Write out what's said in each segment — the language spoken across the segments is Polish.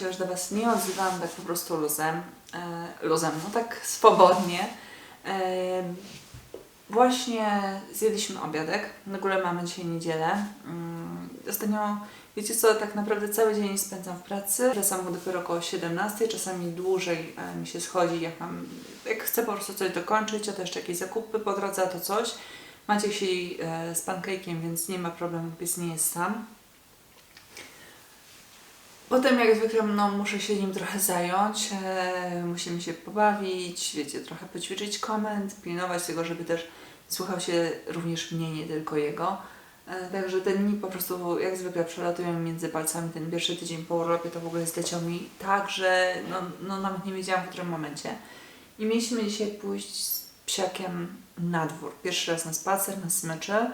się już do Was nie odzywam, tak po prostu luzem. E, luzem, no tak swobodnie. E, właśnie zjedliśmy obiadek. W ogóle mamy dzisiaj niedzielę. Mm, ostatnio, wiecie co, tak naprawdę cały dzień spędzam w pracy. Wracam dopiero około 17, czasami dłużej e, mi się schodzi, jak mam, jak chcę po prostu coś dokończyć, a to jeszcze jakieś zakupy po drodze, a to coś. Maciek siedzi e, z pancake'iem, więc nie ma problemu, pies nie jest sam. Potem jak zwykle no, muszę się nim trochę zająć, e, musimy się pobawić, wiecie, trochę poćwiczyć komend, pilnować tego, żeby też słuchał się również mnie, nie tylko jego. E, także te dni po prostu jak zwykle przelatują mi między palcami. Ten pierwszy tydzień po urlopie to w ogóle zleciał mi tak, że no, no nawet nie wiedziałam w którym momencie. I mieliśmy dzisiaj pójść z psiakiem na dwór. Pierwszy raz na spacer, na smycze.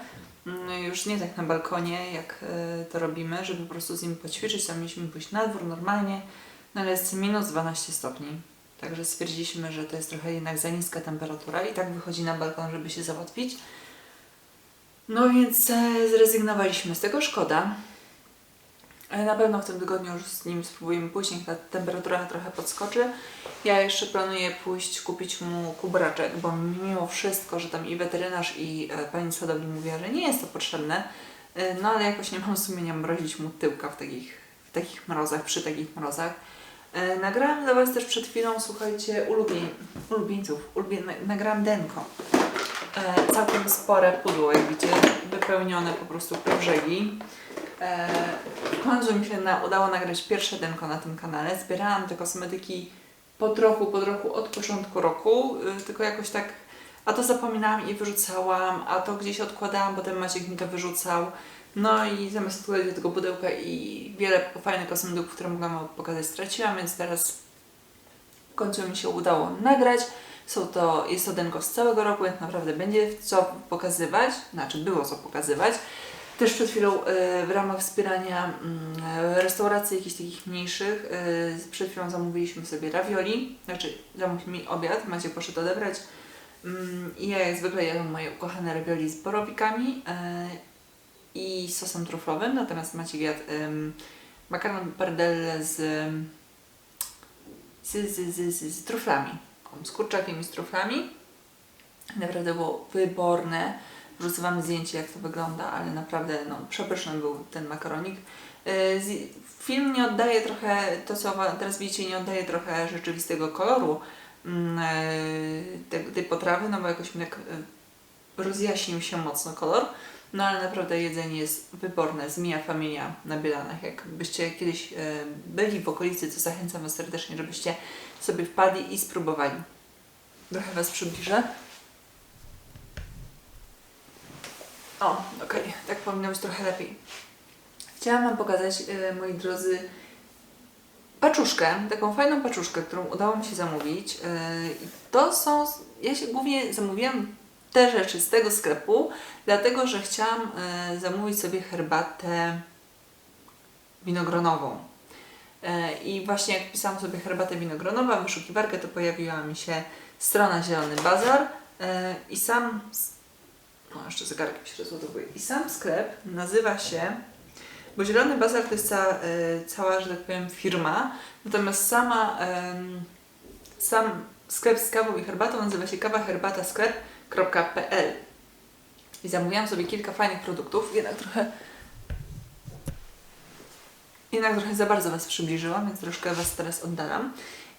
Mm, Już nie tak na balkonie, jak e, to robimy, żeby po prostu z nim poćwiczyć. Tam mieliśmy pójść na dwór normalnie, no ale jest minus 12 stopni. Także stwierdziliśmy, że to jest trochę jednak za niska temperatura i tak wychodzi na balkon, żeby się załatwić. No więc e, zrezygnowaliśmy z tego, szkoda. Na pewno w tym tygodniu już z nim spróbujemy pójść, niech ta temperatura trochę podskoczy. Ja jeszcze planuję pójść kupić mu kubraczek, bo mimo wszystko, że tam i weterynarz i e, pani z hodowli mówiła, że nie jest to potrzebne, e, no ale jakoś nie mam sumienia mrozić mu tyłka w takich, w takich mrozach, przy takich mrozach. E, nagrałam dla Was też przed chwilą, słuchajcie, ulubień, ulubieńców, ulubie, na- nagrałam denko. Całkiem spore pudło, jak widzicie, wypełnione po prostu po brzegi. E, w końcu mi się na, udało nagrać pierwsze denko na tym kanale. Zbierałam te kosmetyki po trochu, po trochu od początku roku, y, tylko jakoś tak, a to zapominałam i wyrzucałam, a to gdzieś odkładałam, potem Maciek mi to wyrzucał. No i zamiast odkładać do tego pudełka i wiele fajnych kosmetyków, które mogłam pokazać, straciłam, więc teraz w końcu mi się udało nagrać. Są to, jest to denko z całego roku, więc naprawdę będzie co pokazywać, znaczy było co pokazywać. Też przed chwilą e, w ramach wspierania mm, restauracji jakichś takich mniejszych, e, przed chwilą zamówiliśmy sobie ravioli, znaczy zamówiliśmy mi obiad, Macie poszedł odebrać. Mm, I ja jak zwykle jadam moje ukochane ravioli z borowikami e, i sosem truflowym, natomiast Maciek jadł makaron pardelle z, z, z, z, z, z truflami, z kurczakiem i z truflami. Naprawdę było wyborne. Wrzucę Wam zdjęcie, jak to wygląda, ale naprawdę no, przepyszny był ten makaronik. E, Film nie oddaje trochę, to co teraz widzicie, nie oddaje trochę rzeczywistego koloru mm, e, tej, tej potrawy, no bo jakoś mi tak e, rozjaśnił się mocno kolor. No ale naprawdę jedzenie jest wyborne z Familia na Bielanach. Jakbyście kiedyś byli w okolicy, to zachęcam Was serdecznie, żebyście sobie wpadli i spróbowali. Trochę Was przybliżę. O, okej, tak powinno być trochę lepiej. Chciałam Wam pokazać, e, moi drodzy, paczuszkę, taką fajną paczuszkę, którą udało mi się zamówić. I to są, ja się głównie zamówiłam te rzeczy z tego sklepu, dlatego że chciałam e, zamówić sobie herbatę winogronową. E, I właśnie jak pisałam sobie herbatę winogronowa, wyszukiwarkę, to pojawiła mi się strona Zielony Bazar e, i sam o, jeszcze zegarek mi się rozładowuje. I sam sklep nazywa się, bo Zielony Bazar to jest cała, e, cała że tak powiem, firma, natomiast sama, sam sklep z kawą i herbatą nazywa się kawaherbatasklep.pl i zamówiłam sobie kilka fajnych produktów, jednak trochę jednak trochę za bardzo Was przybliżyłam, więc troszkę Was teraz oddalam.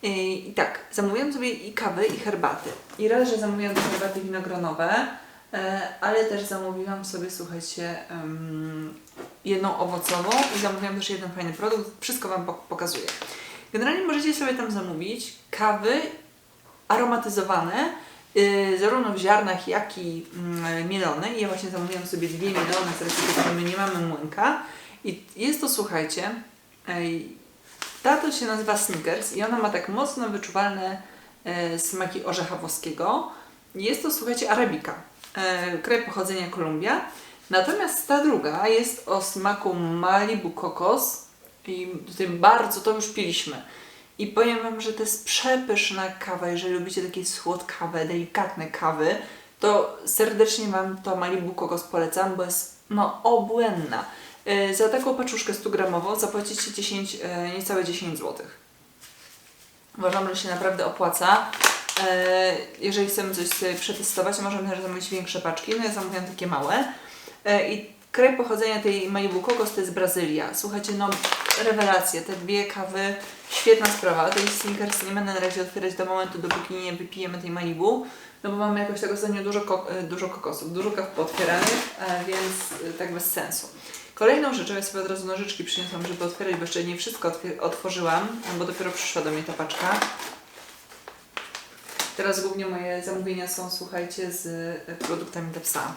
I, I tak, zamówiłam sobie i kawy, i herbaty. I raz, że zamówiłam herbaty winogronowe, ale też zamówiłam sobie, słuchajcie, jedną owocową i zamówiłam też jeden fajny produkt. Wszystko Wam pok- pokazuję. Generalnie możecie sobie tam zamówić kawy aromatyzowane, y, zarówno w ziarnach, jak i mm, mielone. I ja właśnie zamówiłam sobie dwie mielone, z racji tego, że my nie mamy młynka. I jest to, słuchajcie, ta to się nazywa Snickers i ona ma tak mocno wyczuwalne e, smaki orzecha włoskiego. Jest to, słuchajcie, arabika, e, kraj pochodzenia Kolumbia. Natomiast ta druga jest o smaku Malibu kokos i tutaj bardzo to już piliśmy. I powiem Wam, że to jest przepyszna kawa. Jeżeli lubicie takie słodkawe, delikatne kawy, to serdecznie Wam to Malibu kokos polecam, bo jest no obłędna. E, Za taką paczuszkę 100 gramową zapłacicie 10, e, niecałe 10 zł. Uważam, że się naprawdę opłaca. E, Jeżeli chcemy coś przetestować, możemy też zamówić większe paczki. No ja zamówiłam takie małe. E, I kraj pochodzenia tej Malibu Kokos to jest Brazylia. Słuchajcie, no rewelacja. Te dwie kawy, świetna sprawa. Tej Snickers nie będę na razie otwierać do momentu, dopóki nie wypijemy tej Malibu. No bo mamy jakoś tak ostatnio dużo, e, dużo kokosów, dużo kaw pootwieranych, więc tak bez sensu. Kolejną rzeczą, ja sobie od razu nożyczki przyniosłam, żeby otwierać, bo jeszcze nie wszystko otworzyłam, bo dopiero przyszła do mnie ta paczka. Teraz głównie moje zamówienia są, słuchajcie, z e, produktami dla psa.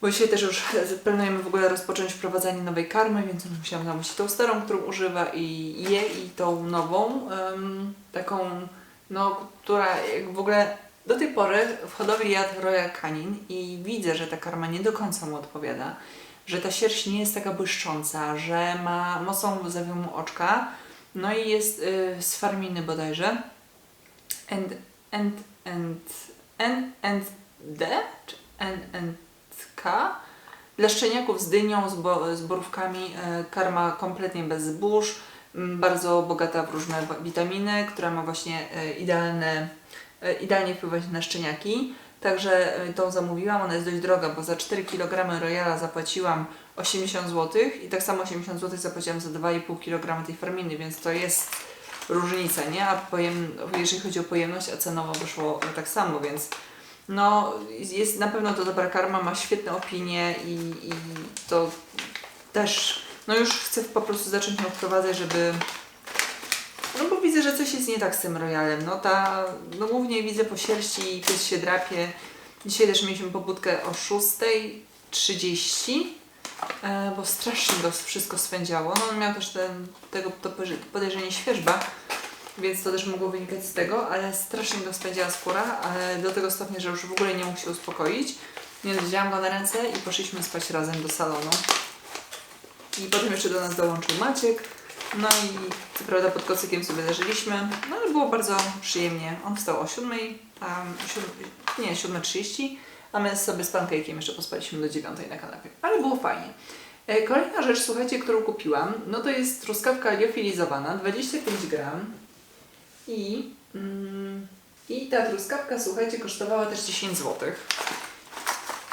Bo dzisiaj też już planujemy w ogóle rozpocząć wprowadzanie nowej karmy, więc musiałam zamówić tą starą, którą używa i je i tą nową, em, taką, no, która jak w ogóle do tej pory w hodowli jadł Royal Canin i widzę, że ta karma nie do końca mu odpowiada, że ta sierść nie jest taka błyszcząca, że ma mocną zawiłą oczka, no i jest y, z farminy bodajże. And, and, and, and, and D? Czy N, N, K? Dla szczeniaków z dynią, z, bo, z borówkami, e, karma kompletnie bez zbóż, bardzo bogata w różne witaminy, która ma właśnie e, idealne, e, idealnie wpływać na szczeniaki. Także tą zamówiłam, ona jest dość droga, bo za 4 kg Royala zapłaciłam 80 zł i tak samo 80 zł zapłaciłam za 2,5 kg tej farminy, więc to jest różnica, nie? A pojem, jeżeli chodzi o pojemność, a cenowo wyszło tak samo, więc no jest na pewno to dobra karma, ma świetne opinie i, i to też, no już chcę po prostu zacząć ją wprowadzać, żeby no bo widzę, że coś jest nie tak z tym royalem. No ta, no głównie widzę po sierści, pies się drapie. Dzisiaj też mieliśmy pobudkę o 6.30, e, bo strasznie go wszystko swędziało. No on miał też ten, tego to podejrzenie świeżba, więc to też mogło wynikać z tego, ale strasznie go spędziła skóra, do tego stopnia, że już w ogóle nie mógł się uspokoić. Więc wzięłam go na ręce i poszliśmy spać razem do salonu. I potem jeszcze do nas dołączył Maciek. No i co prawda pod kocykiem sobie leżeliśmy, no ale było bardzo przyjemnie. On wstał o 7, a o 7 nie, 7.30, a my sobie z pancake'iem jeszcze pospaliśmy do 9 na kanapie. Ale było fajnie. E, Kolejna rzecz, słuchajcie, którą kupiłam, no to jest truskawka liofilizowana, 25 gram. I, mm, I ta truskawka, słuchajcie, kosztowała też 10 zł.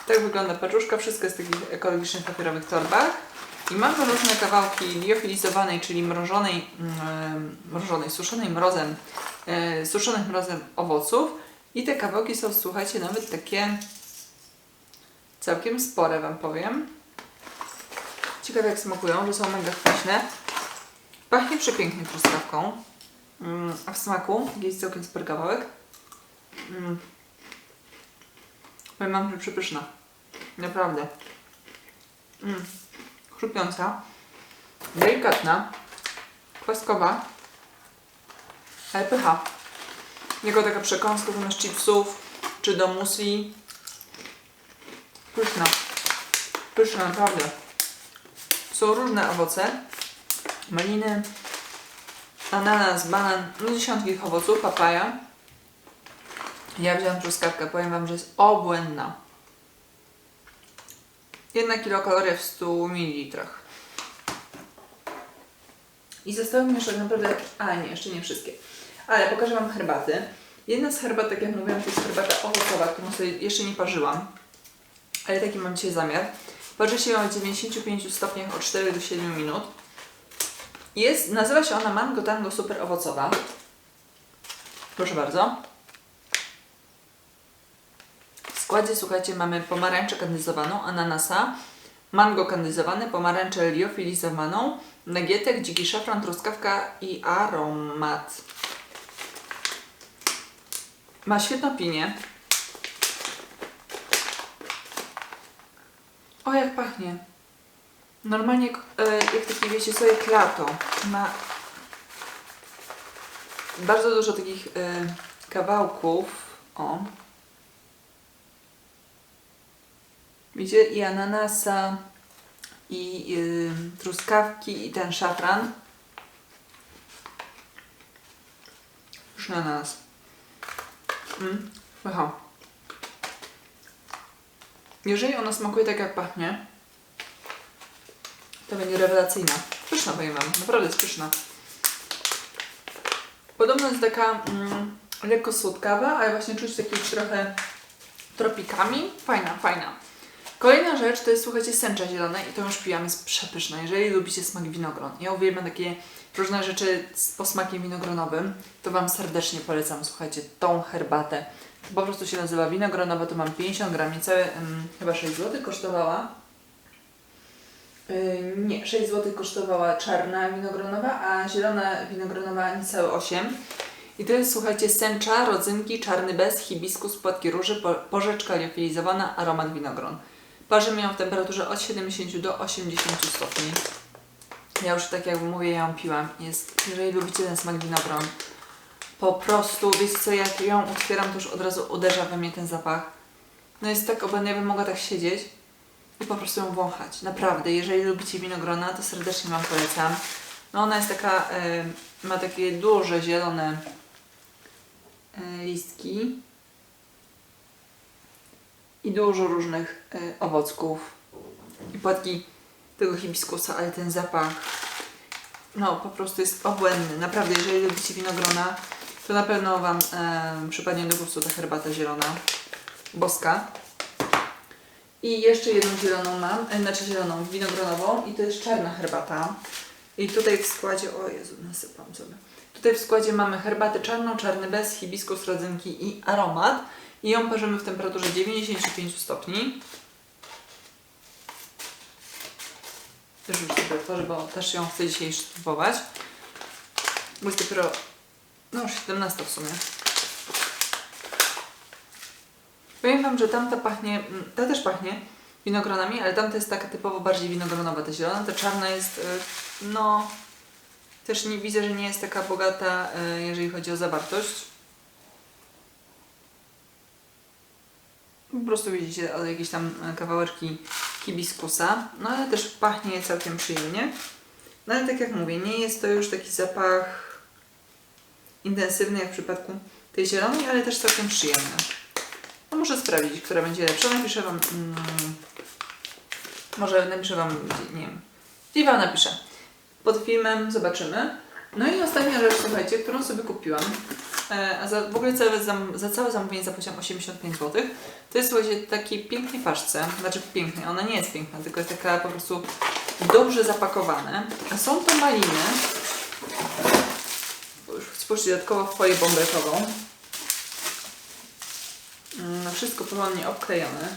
Tak wygląda paczuszka, wszystko jest w takich ekologicznych papierowych torbach. I mamy różne kawałki liofilizowanej, czyli mrożonej, mm, mrożonej, suszonej mrozem, e, suszonych mrozem owoców. I te kawałki są, słuchajcie, nawet takie całkiem spore, Wam powiem. Ciekawe jak smakują, że są mega kwaśne. Pachnie przepięknie truskawką. Mm, a w smaku jest całkiem spore kawałek. Mm. Powiem Wam, że przepyszna. Naprawdę. Mm. Chrupiąca. Delikatna. Kwaskowa. Ale pycha. Jego taka przekąska zamiast chipsów czy do musli. Pyszna. Pyszna, naprawdę. Są różne owoce. Maliny, ananas, banan, no dziesiątki owoców, papaja. Ja wziąłem truskawkę, powiem Wam, że jest obłędna. Jedna kilokaloria w 100 ml. I zostały mi jeszcze naprawdę, a nie, jeszcze nie wszystkie. Ale pokażę Wam herbaty. Jedna z herbat, tak jak mówiłam, to jest herbata owocowa, którą sobie jeszcze nie parzyłam. Ale taki mam dzisiaj zamiar. Parzy się ją w 95 stopniach od 4 do 7 minut. Jest, nazywa się ona Mango Tango Super Owocowa. Proszę bardzo. W składzie, słuchajcie, mamy pomarańczę kandyzowaną, ananasa, mango kandyzowane, pomarańczę liofilizowaną, nagietek, dziki szafran, truskawka i aromat. Ma świetną opinię. O, jak pachnie. Normalnie jak, e, jak taki, wiecie co, jak lato. Ma bardzo dużo takich e, kawałków. O. Widzicie? I ananasa, i y, truskawki, i ten szafran. Pyszny ananas. Mm, pycha. Jeżeli ona smakuje tak jak pachnie, To będzie rewelacyjna. Pyszna powiem Wam, naprawdę jest pyszna. Podobno jest taka mm, lekko słodkawa, ale właśnie czuć takich trochę tropikami. Fajna, fajna. Kolejna rzecz to jest, słuchajcie, sęcza zielone i to już piłam, jest przepyszne. Jeżeli lubicie smak winogron, ja uwielbiam takie różne rzeczy z posmakiem winogronowym, to Wam serdecznie polecam, słuchajcie, tą herbatę. Po prostu się nazywa winogronowa, to mam 50 gram, niecałe chyba 6 zł kosztowała. Yy, nie, 6 zł kosztowała czarna winogronowa, a zielona winogronowa niecałe 8. I to jest, słuchajcie, sęcza, rodzynki, czarny bez, hibiskus, płatki róży, po, porzeczka liofilizowana, aromat winogron. Parzymy ją w temperaturze od 70 do 80 stopni. Ja już tak jak mówię, ja ją piłam. Jest, jeżeli lubicie ten smak winogron, po prostu, wiecie co, jak ją otwieram, to już od razu uderza we mnie ten zapach. No jest tak obłędny, ja bym mogła tak siedzieć i po prostu ją wąchać. Naprawdę, jeżeli lubicie winogrona, to serdecznie Wam polecam. No ona jest taka, e, ma takie duże, zielone e, listki i dużo różnych e, owocków i płatki tego hibiskusa, ale ten zapach no po prostu jest obłędny. Naprawdę, jeżeli lubicie winogrona, to na pewno Wam e, przypadnie do gustu ta herbata zielona, boska. I jeszcze jedną zieloną mam, e, znaczy zieloną, winogronową i to jest czarna herbata. I tutaj w składzie, o Jezu, nasypam sobie. Tutaj w składzie mamy herbatę czarną, czarny bez, hibiskus, rodzynki i aromat. I ją parzymy w temperaturze 95 stopni. Też już sobie otworzę, bo też ją chcę dzisiaj spróbować. Bo jest dopiero, no już 17 w sumie. Powiem Wam, że tamta pachnie, mm, ta też pachnie winogronami, ale tamta jest taka typowo bardziej winogronowa, ta zielona. Ta czarna jest, y, no, też nie widzę, że nie jest taka bogata, y, jeżeli chodzi o zawartość. Po prostu widzicie jakieś tam e, kawałeczki hibiskusa, no ale też pachnie całkiem przyjemnie. No ale tak jak mówię, nie jest to już taki zapach intensywny jak w przypadku tej zielonej, ale też całkiem przyjemny. No muszę sprawdzić, która będzie lepsza. Napiszę Wam, mm, może napiszę Wam, nie wiem, gdzie Wam napiszę. Pod filmem zobaczymy. No i ostatnia rzecz, słuchajcie, którą sobie kupiłam, e, a za, w ogóle całe zam, za całe zamówienie zapłaciłam 85 zł. To jest słuchajcie taki pięknej paczce, znaczy pięknej, ona nie jest piękna, tylko jest taka po prostu dobrze zapakowane. A są to maliny, spójrzcie dodatkowo w foję bombetową. Mm, Wszystko porządnie obklejone.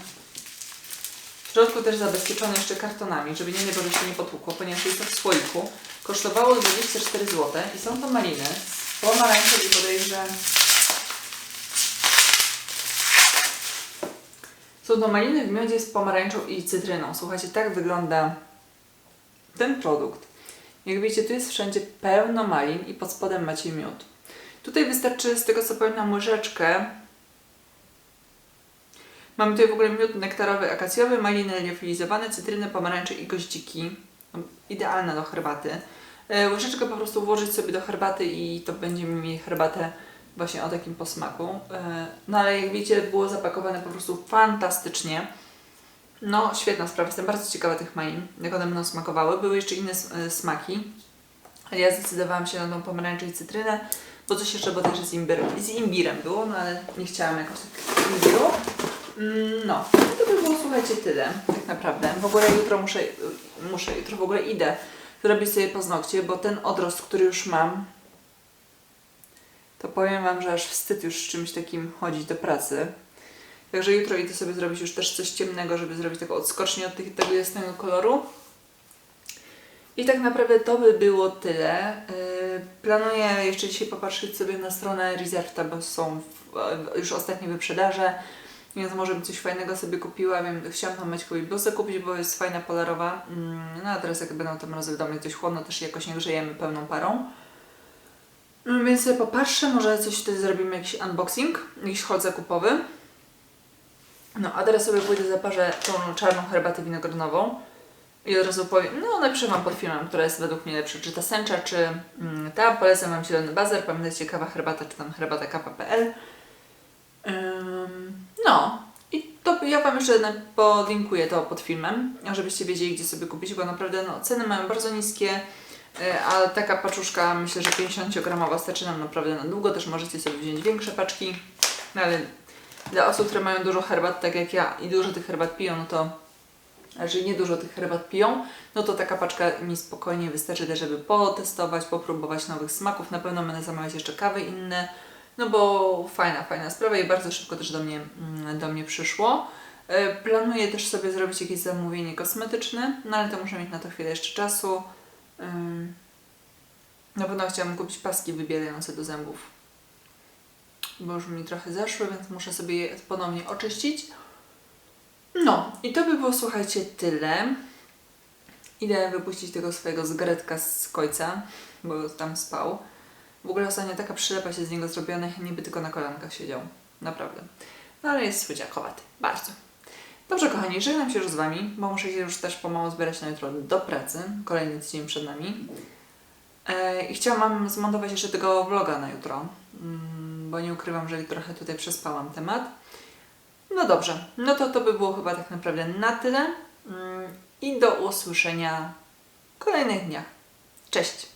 W środku też zabezpieczone jeszcze kartonami, żeby nie, nie, żeby się nie potłukło, ponieważ jest to w słoiku. Kosztowało 24 zł i są to maliny z pomarańczą i podejrzewam Są to maliny w miodzie z pomarańczą i cytryną. Słuchajcie, tak wygląda ten produkt. Jak widzicie, tu jest wszędzie pełno malin i pod spodem macie miód. Tutaj wystarczy, z tego co pamiętam, łyżeczkę. Mamy tutaj w ogóle miód nektarowy, akacjowy, maliny liofilizowane, cytryny, pomarańcze i goździki. No, Idealne do herbaty. E, Łyżeczkę po prostu włożyć sobie do herbaty i to będziemy mieli herbatę właśnie o takim posmaku. E, No ale jak widzicie, było zapakowane po prostu fantastycznie. No, świetna sprawa. Jestem bardzo ciekawa tych malin, jak one będą smakowały. Były jeszcze inne e, smaki, ale ja zdecydowałam się na tą pomarańczę i cytrynę, bo coś jeszcze, bo też z, imbir, z imbirem było, no ale nie chciałam jakoś tak imbiru. Mm, No, to by było, słuchajcie, tyle, tak naprawdę. W ogóle jutro muszę, muszę, jutro w ogóle idę zrobić sobie paznokcie, bo ten odrost, który już mam, to powiem Wam, że aż wstyd już z czymś takim chodzić do pracy. Także jutro idę sobie zrobić już też coś ciemnego, żeby zrobić taką odskocznię od tych, tego jasnego koloru. I tak naprawdę to by było tyle. Yy, Planuję jeszcze dzisiaj popatrzeć sobie na stronę Reservta, bo są już ostatnie wyprzedaże, więc może bym coś fajnego sobie kupiła. Wiem, chciałam tam Maćkowi bluzę kupić, bo jest fajna polarowa. Mm, No a teraz jak będą te mrozy w domu dość chłodno, też jakoś nie grzejemy pełną parą. No, Więc sobie popatrzę, może coś wtedy zrobimy jakiś unboxing, jakiś hot zakupowy. No, a teraz sobie pójdę zaparzę tą czarną herbatę winogronową i od razu powiem, no napiszę Wam pod filmem, która jest według mnie lepsza, czy ta sęcza, czy mm, ta. Polecam Wam zielony bazer, pamiętajcie kawa herbata, czy tam herbata kapa.pl. Ym, no i to ja Wam jeszcze podlinkuję to pod filmem, żebyście wiedzieli, gdzie sobie kupić, bo naprawdę no, ceny mają bardzo niskie, e, a taka paczuszka, myślę, że 50-gramowa starczy nam naprawdę na długo, też możecie sobie wziąć większe paczki, no, ale dla osób, które mają dużo herbat, tak jak ja i dużo tych herbat piją, no to jeżeli nie dużo tych herbat piją, no to taka paczka mi spokojnie wystarczy też, żeby potestować, popróbować nowych smaków. Na pewno będę zamawiać jeszcze kawy inne, no bo fajna, fajna sprawa i bardzo szybko też do mnie, mm, do mnie przyszło. E, Planuję też sobie zrobić jakieś zamówienie kosmetyczne, no ale to muszę mieć na to chwilę jeszcze czasu. Na pewno chciałam kupić paski wybierające do zębów, bo już mi trochę zeszły, więc muszę sobie je ponownie oczyścić. No, i to by było, słuchajcie, tyle. Idę wypuścić tego swojego zgretka z kojca, bo tam spał. W ogóle ostatnio taka przylepa się z niego zrobiona, niby tylko na kolankach siedział. Naprawdę. No ale jest słodziakowaty. Bardzo. Dobrze, kochani, żegnam się już z Wami, bo muszę się już też pomału zbierać na jutro do pracy. Kolejny tydzień przed nami. E, I chciałam zmontować jeszcze tego vloga na jutro, mm, bo nie ukrywam, że trochę tutaj przespałam temat. No dobrze, no to to by było chyba tak naprawdę na tyle. Mm, I do usłyszenia w kolejnych dniach. Cześć!